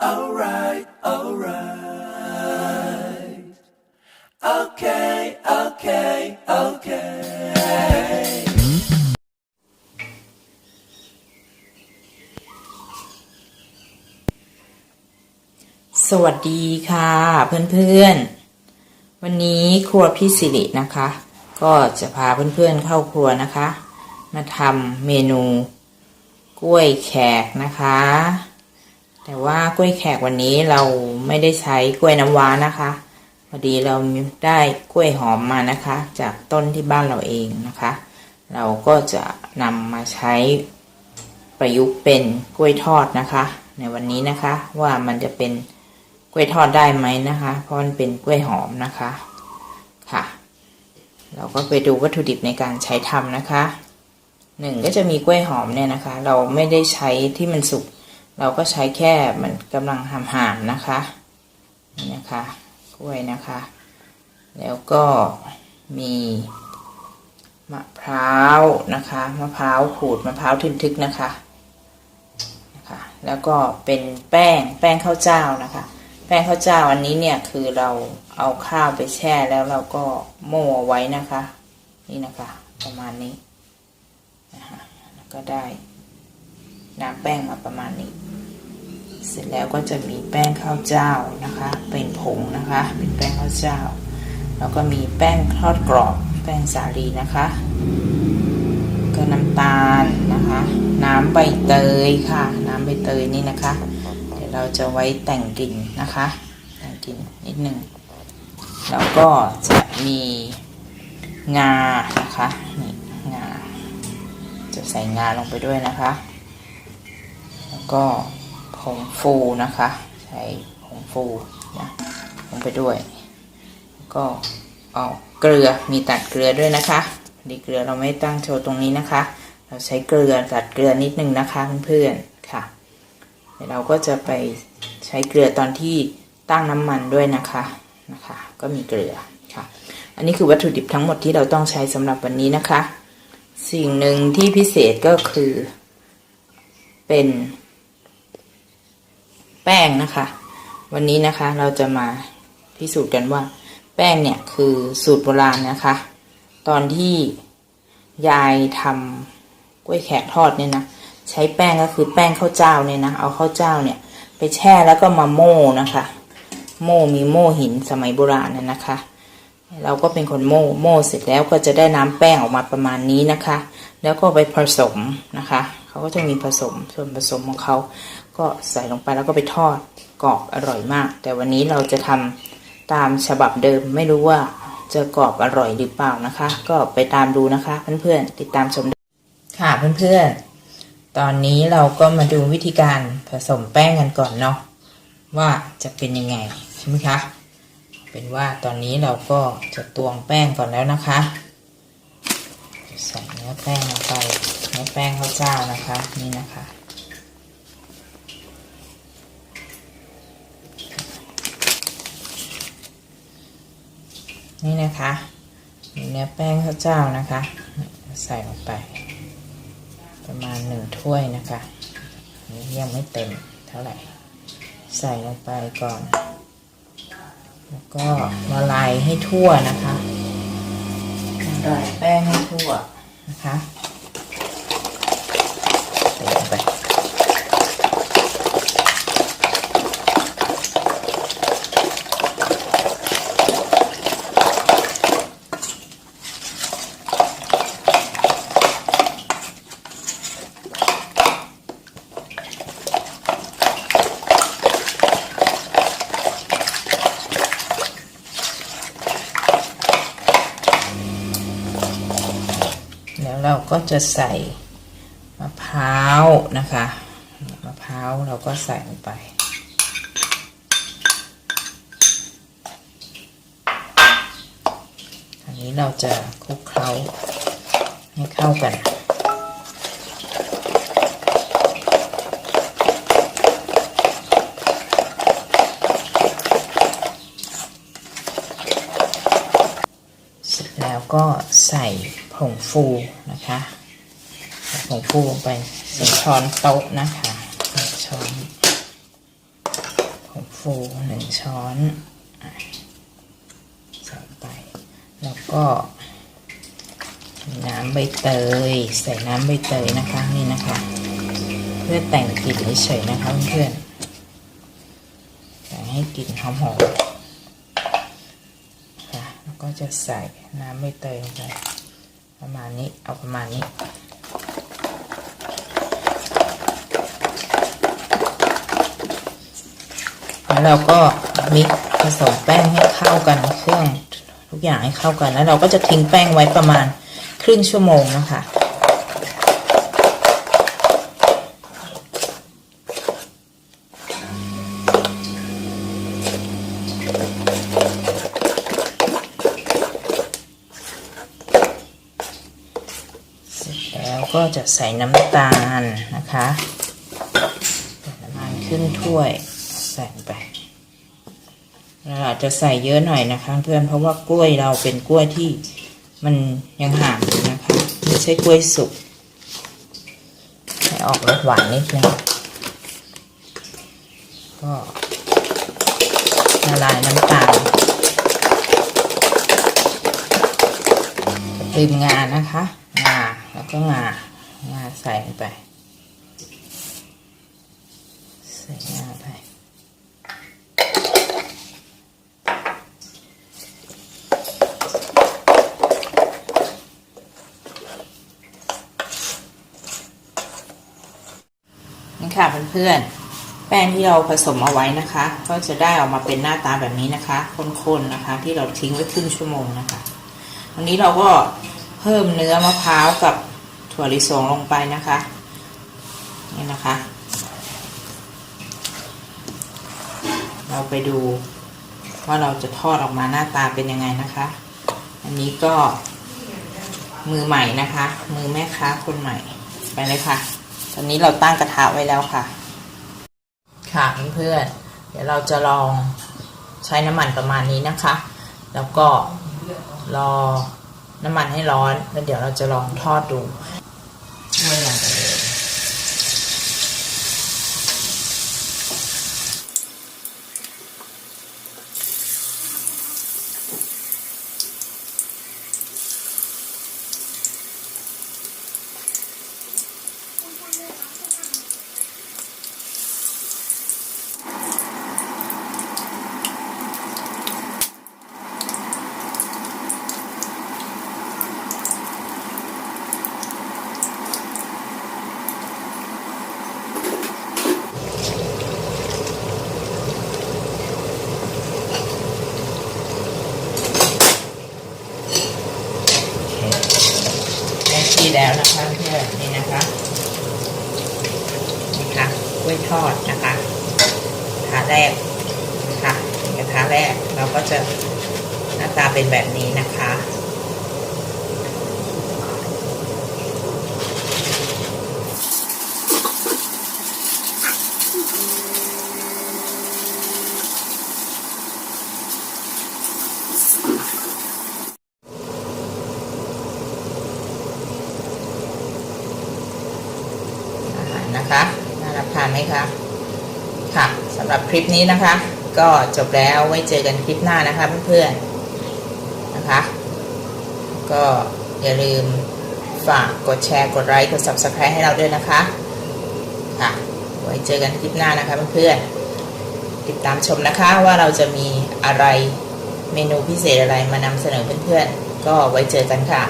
right, alright, alright. Okay, okay, okay. สวัสดีค่ะเพื่อนๆ วันนี้ครัวพี่สิรินะคะ ก็จะพาเพื่อนๆเข้าครัวนะคะ มาทำเมนูกล้วยแขกนะคะ แต่ว่ากล้วยแขกวันนี้เราไม่ได้ใช้กล้วยน้ำว้านะคะ พอดีเราได้กล้วยหอมมานะคะ จากต้นที่บ้านเราเองนะคะ เราก็จะนำมาใช้ประยุกต์เป็นกล้วยทอดนะคะ ในวันนี้นะคะว่ามันจะเป็นกล้วยทอดได้ไหมนะคะ เพราะมันเป็นกล้วยหอมนะคะค่ะ เราก็ไปดูวัตถุดิบในการใช้ทำนะคะหนึ่งก็จะมีกล้วยหอมเนี่ยนะคะ เราไม่ได้ใช้ที่มันสุก เราก็ใช้แค่มันกำลังหำหามนะคะนี่นะคะกล้วยนะคะ แล้วก็มีมะพร้าวนะคะมะพร้าวขูดมะพร้าวทึนทึกนะคะนะคะ แล้วก็เป็นแป้งแป้งข้าวเจ้านะคะ แป้งข้าวเจ้าอันนี้เนี่ยคือเราเอาข้าวไปแช่แล้วเราก็โม่ไว้นะคะ นี่นะคะประมาณนี้นะคะแล้วก็ได้น้ำแป้งมาประมาณนี้ เสร็จแล้วก็จะมีแป้งข้าวเจ้านะคะ เป็นผงนะคะ เป็นแป้งข้าวเจ้า แล้วก็มีแป้งทอดกรอบ แป้งสาลีนะคะ ก็น้ำตาลนะคะ น้ำใบเตยค่ะ น้ำใบเตยนี่นะคะ เดี๋ยวเราจะไว้แต่งกลิ่นนะคะ แต่งกลิ่นนิดหนึ่งแล้วก็จะมีงานะคะนี่งา จะใส่งาลงไปด้วยนะคะ แล้วก็ งฟูนะคะ ใช้ผงฟูนะลงไปด้วยก็เอาเกลือมีตัดเกลือด้วยนะคะดีเกลือเราไม่ตั้งโชว์ตรงนี้นะคะ เราใช้เกลือตัดเกลือนิดนึงนะคะเพื่อนๆค่ะเดี๋ยวเราก็จะไปใช้เกลือตอนที่ตั้งน้ำมันด้วยนะคะนะคะ ก็มีเกลือค่ะ อันนี้คือวัตถุดิบทั้งหมดที่เราต้องใช้สำหรับวันนี้นะคะ สิ่งหนึ่งที่พิเศษก็คือ เป็น แป้งนะคะ วันนี้นะคะเราจะมาพิสูจน์กันว่า แป้งเนี่ยคือสูตรโบราณนะคะ ตอนที่ยายทำกล้วยแขกทอดเนี่ยนะใช้แป้งก็คือแป้งข้าวเจ้าเนี่ยนะเอาข้าวเจ้าเนี่ย ไปแช่แล้วก็มาโม่นะคะ โม่มีโม่หินสมัยโบราณน่นะคะ เราก็เป็นคนโม่โม่เสร็จแล้วก็จะได้น้ำแป้งออกมาประมาณนี้นะคะ แล้วก็ไปผสมนะคะเขาก็จะมีผสมส่วนผสมของเขาก็ใส่ลงไปแล้วก็ไปทอดกรอบอร่อยมาก แต่วันนี้เราจะทำตามฉบับเดิมไม่รู้ว่าจะกรอบอร่อยหรือเปล่านะคะ ก็ไปตามดูนะคะเพื่อนๆติดตามชมค่ะเพื่อนๆ ตอนนี้เราก็มาดูวิธีการผสมแป้งกันก่อนเนาะว่าจะเป็นยังไงใช่ไหมคะ เป็นว่าตอนนี้เราก็จะตวงแป้งก่อนแล้วนะคะ ใส่เนื้อแป้งลงไปเนื้อแป้งข้าวเจ้านะคะนี่นะคะนี่นะคะมีเนื้อแป้งข้าวเจ้านะคะ ใส่ลงไป ประมาณหนึ่งถ้วยนะคะนี่ยังไม่เต็มเท่าไหร่ ใส่ลงไปก่อน แล้วก็ละลายให้ทั่วนะคะละลายแป้งให้ทั่วนะคะใส่ลงไป แล้ว เราก็จะใส่มะพร้าวนะคะมะพร้าวเราก็ใส่ลงไป อันนี้เราจะคลุกเคล้าให้เข้ากันเสร็จแล้วก็ใส่ ผงฟูนะคะผงฟูลงไปหนึ่งช้อนโต๊ะนะคะหนึ่งช้อนผงฟูหนึ่งช้อนใส่ไป แล้วก็ น้ำใบเตย ใส่น้ำใบเตยนะคะนี่นะคะ เพื่อแต่งกลิ่นเฉยๆนะคะเพื่อนๆแต่งให้กลิ่นหอมๆค่ะแล้วก็จะใส่น้ำใบเตยลงไป ประมาณนี้ เอาประมาณนี้ แล้วเราก็มิกผสมแป้งให้เข้ากันเครื่องทุกอย่างให้เข้ากัน แล้วเราก็จะทิ้งแป้งไว้ประมาณครึ่งชั่วโมงนะคะ เสร็จแล้วก็ จะใส่น้ำตาลนะคะน้ำตาลครึ่งถ้วยใส่ไปเราอาจจะใส่เยอะหน่อยนะคะ เพื่อนเพราะว่ากล้วยเราเป็นกล้วยที่มันยังห่างอยู่นะคะไม่ใช่กล้วยสุกให้ออกรสหวานนิดนึงก็ละลายน้ำตาลลืมงานะคะงาแล้วก็งา งาใส่ลงไป ใส่งาไปนี่ค่ะเพื่อนๆ แป้งที่เราผสมเอาไว้นะคะ ก็จะได้ออกมาเป็นหน้าตาแบบนี้นะคะข้นๆนะคะ ที่เราทิ้งไว้ครึ่งชั่วโมงนะคะ วันนี้เราก็เพิ่มเนื้อมะพร้าวกับ ถั่วลิสงลงไปนะคะ นี่นะคะ เราไปดูว่าเราจะทอดออกมาหน้าตาเป็นยังไงนะคะ อันนี้ก็มือใหม่นะคะ มือแม่ค้าคนใหม่ไปเลยค่ะ ตอนนี้เราตั้งกระทะไว้แล้วค่ะ ค่ะเพื่อนเดี๋ยวเราจะลองใช้น้ำมันประมาณนี้นะคะ แล้วก็รอน้ำมันให้ร้อน แล้วเดี๋ยวเราจะลองทอดดูไม่อย่างกันเลยได้ที่แล้วนะคะเพื่อนนี่นะคะนี่ค่ะกล้วยท อดนะคะกระทะแรกค่ะกระทะแรกเราก็จะหน้าตาเป็นแบบนี้นะคะ อาหารนะคะน่ารับทานไหมคะค่ะสำหรับคลิปนี้นะคะ ก็จบแล้วไว้เจอกันคลิปหน้านะคะเพื่อนๆนะคะ ก็อย่าลืมฝากกดแชร์กดไลค์กด subscribe ให้เราด้วยนะคะค่ะไว้เจอกันคลิปหน้านะคะเพื่อนๆติดตามชมนะคะว่าเราจะมีอะไรเมนูพิเศษอะไรมานำเสนอเพื่อนๆก็ไว้เจอกันค่ะ